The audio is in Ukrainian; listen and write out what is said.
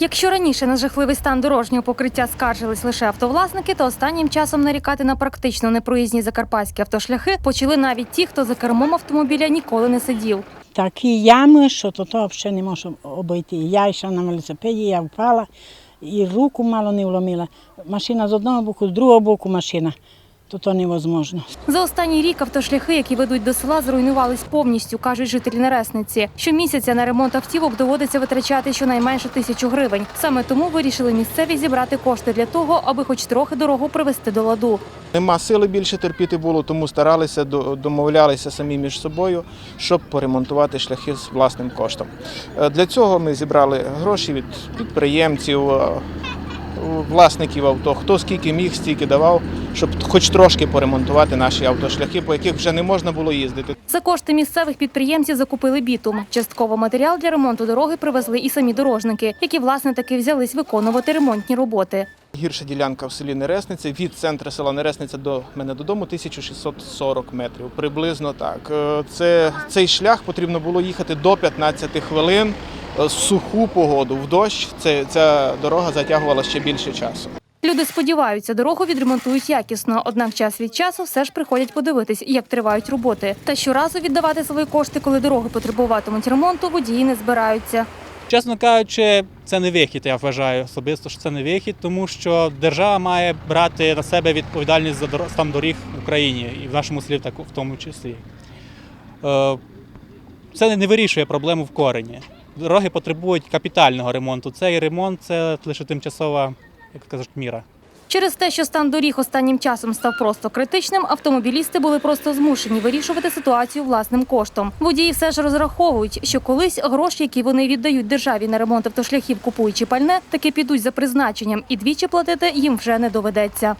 Якщо раніше на жахливий стан дорожнього покриття скаржились лише автовласники, то останнім часом нарікати на практично непроїзні закарпатські автошляхи почали навіть ті, хто за кермом автомобіля ніколи не сидів. Такі ями, що то, то взагалі не можу обійти. Я йшла на велосипеді, я впала і руку мало не вломила. Машина з одного боку, з другого боку машина. То то невозможно. За останній рік автошляхи, які ведуть до села, зруйнувались повністю, кажуть жителі Нересниці. Щомісяця на ремонт автівок доводиться витрачати щонайменше тисячу гривень. Саме тому вирішили місцеві зібрати кошти для того, аби хоч трохи дорогу привести до ладу. Нема сили більше терпіти було, тому старалися, до- домовлялися самі між собою, щоб поремонтувати шляхи з власним коштом. Е, Для цього ми зібрали гроші від підприємців, е, власників авто, хто скільки міг, стільки давав, щоб хоч трошки поремонтувати наші автошляхи, по яких вже не можна було їздити. За кошти місцевих підприємців закупили бітум. Частково матеріал для ремонту дороги привезли і самі дорожники, які власне таки взялись виконувати ремонтні роботи. Гірша ділянка в селі Нересниця від центру села Нересниця до мене додому 1640 метрів. Приблизно так. Е, Це, цей шлях потрібно було їхати до 15 хвилин в суху погоду. В дощ це, ця дорога затягувала ще більше часу. Люди сподіваються, дорогу відремонтують якісно, однак час від часу все ж приходять подивитись, як тривають роботи. Та щоразу віддавати свої кошти, коли дороги потребуватимуть ремонту, водії не збираються. Чесно кажучи, це не вихід. Я вважаю особисто, що це не вихід, тому що держава має брати на себе відповідальність за стан доріг в Україні і в нашому селі так в тому числі. Е, Це не вирішує проблему в корені. Дороги потребують капітального ремонту. Цей ремонт це лише тимчасова, як кажуть, міра. Через те, що стан доріг останнім часом став просто критичним, автомобілісти були просто змушені вирішувати ситуацію власним коштом. Водії все ж розраховують, що колись гроші, які вони віддають державі на ремонт автошляхів, купуючи пальне, таки підуть за призначенням, і двічі платити їм вже не доведеться.